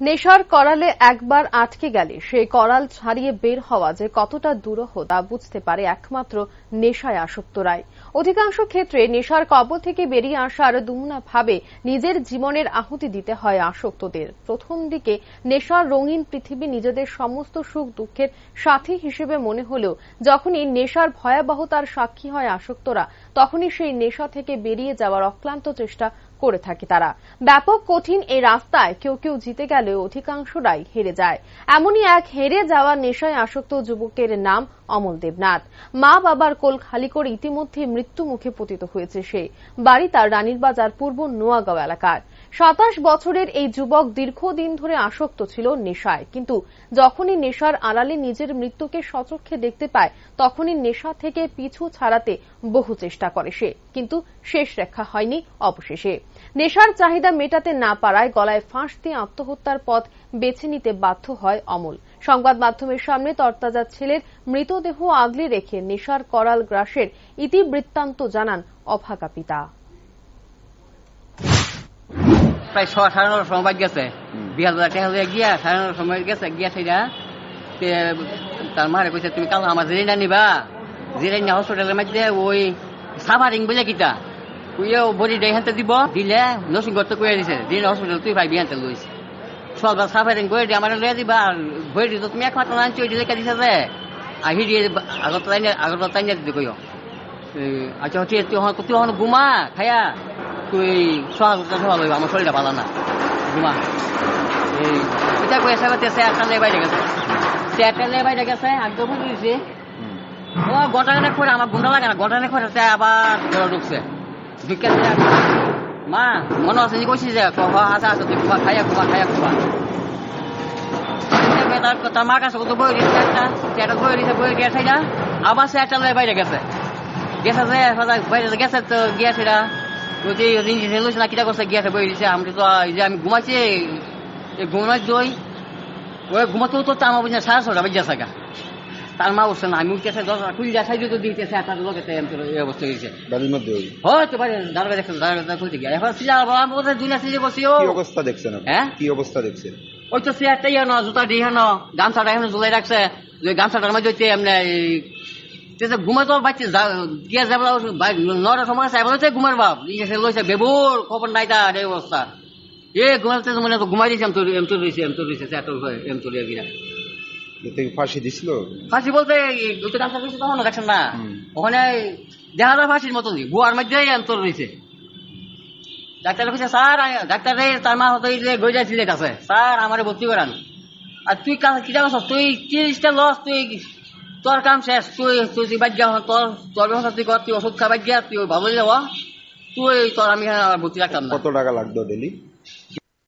নেশার করালে একবার আটকে গেলে, সেই করাল ছাড়িয়ে বের হওয়া যে কতটা দুরূহ তা বুঝতে পারে একমাত্র নেশায় আসক্তরাই অধিকাংশ ক্ষেত্রে নেশার কবল থেকে বেরিয়ে আসার দুমনা ভাবে নিজের জীবনের আহুতি দিতে হয় আসক্তদের। প্রথম দিকে নেশার রঙিন পৃথিবী নিজেদের সমস্ত সুখ দুঃখের সাথী হিসেবে মনে হলেও, যখনই নেশার ভয়াবহতার সাক্ষী হয় আসক্তরা, তখনই সেই নেশা থেকে বেরিয়ে যাওয়ার অক্লান্ত চেষ্টা করে থাকে তারা। ব্যাপক কঠিন এই রাস্তায় কেউ কেউ জিতে গেলেও অধিকাংশরাই হেরে যায়। এমনই এক হেরে যাওয়া নেশায় আসক্ত যুবকের নাম অমল দেবনাথ। মা বাবার কোল খালি করে ইতিমধ্যে মৃত্যু মুখে পতিত হয়েছে সে। বাড়ি তার রানীর বাজার পূর্ব নোয়াগাঁও এলাকার। সাতাশ বছরের এই যুবক দীর্ঘদিন ধরে আসক্ত ছিল নেশায়। কিন্তু যখনই নেশার আড়ালে নিজের মৃত্যুকে সচক্ষে দেখতে পায়, তখনই নেশা থেকে পিছু ছাড়াতে বহু চেষ্টা করে সে। কিন্তু শেষ রেখা হয়নি অবশেষে। নেশার চাহিদা মেটাতে না পারায় গলায় ফাঁস দিয়ে আত্মহত্যার পথ বেছে নিতে বাধ্য হয় অমল। সংবাদ মাধ্যমের সামনে তরতাজা ছেলের মৃতদেহ আগলে রেখে নেশার করাল গ্রাসের ইতিবৃত্তান্ত জানান অভাগা পিতা। প্রায় ছ সাড়ে নটার সময় বাজ গেছে। বিয়াল বাজার টেকা হয়ে গিয়া সাড়ে নটার সময় গেছে গিয়া সেটা তে তার মারে কইছে তুমি কাল আমার জিরাই না নিবা। জিরাই না হসপিটালের মধ্যে ওই সাফারিং বলে কিটা কুইয়ে বডি ডে হাতে দিব দিলে নসিং করতে কইয়া দিছে দিন হসপিটাল তুই ভাই বিহানতে লইস। সব সাফারিং বই দিয়ে আমার লইয়া দিবা বই দিয়ে তুমি একমাত্র আনছি ওই দিলে দিছে যে আহি দিয়ে আগত তাই আগত তাই দিতে কইও। আচ্ছা তুই তুই হন ঘুমা খায়া। তুই সকাল সকাল হইব আমার শরীরটা ভালো না। ঘুমা। এই এটা কই এসে সে একটা লে বাইরে গেছে। একটা লে বাইরে গেছে একদম দিয়েছে ও গটাখানে করে আমার গুন্ডা লাগে না করে সে আবার ঢুকছে। ঢুকে মা মনে আছে যে কইছি যে কহ আসা আছে তুই ঘুমা খাইয়া ঘুমা খাইয়া ঘুমা। তার তার মার কাছে কত বই দিচ্ছে একটা সে একটা বই দিচ্ছে বই দিয়ে সাইডা আবার বাইরে গেছে। গেছে যে বাইরে গেছে তো গিয়েছে না ওই যে লইছে না কিটা করছে গিয়েছে বই দিছে আমি তো যে আমি ঘুমাইছি ঘুমাই দই ওই ঘুমাতেও তো আমার বুঝে সাড়ে ছটা বেজে থাকা তার মা উঠছে না আমি উঠতেছে দশ খুলি যা সাইডে তো দিতেছে একটা লোকে এই অবস্থা হয়েছে বাড়ির মধ্যে ওই হয়তো পারে দাঁড়াবে দেখছে দাঁড়াবে খুলতে গিয়ে এখন সিজা আমি কোথায় দুনিয়া সিজে বসি কি অবস্থা দেখছেন? হ্যাঁ? কি অবস্থা দেখছেন ওই তো চেয়ারটা ইয়ে না জুতা দিয়ে না গামছাটা এখন ঝুলাই রাখছে যে গামছাটার মধ্যে হচ্ছে এমনি তেছে ঘুমে তো বাচ্চা গিয়ে যাবে নটার সময় আছে বলেছে ঘুমের বাপ লইছে বেবুর খবর নাই তার এই অবস্থা এ ঘুমাতে মনে তো ঘুমাই দিয়েছে এম তোর এম তোর রয়েছে রয়েছে এত কি ফাঁসি দিছিল ফাঁসি বলতে তো গামছা তখন দেখছেন না। ওখানে দেখা যায় ফাঁসির মতন গুয়ার মধ্যে এম তোর রয়েছে ডাক্তার কইছে স্যার ডাক্তার তার মা হতো এই যে গইজা সিলেট আছে স্যার আমারে ভর্তি করান আর তুই কা- কি জানো তুই তিরিশটা লস তুই তোর কাম শেষ। তুই তুই বাদ যা তোর তোর ব্যবস্থা তুই কর, তুই ওষুধ খাবার গিয়া তুই ভালো যাওয়া। তুই, তোর আমি ভর্তি রাখতাম কত টাকা লাগতো ডেলি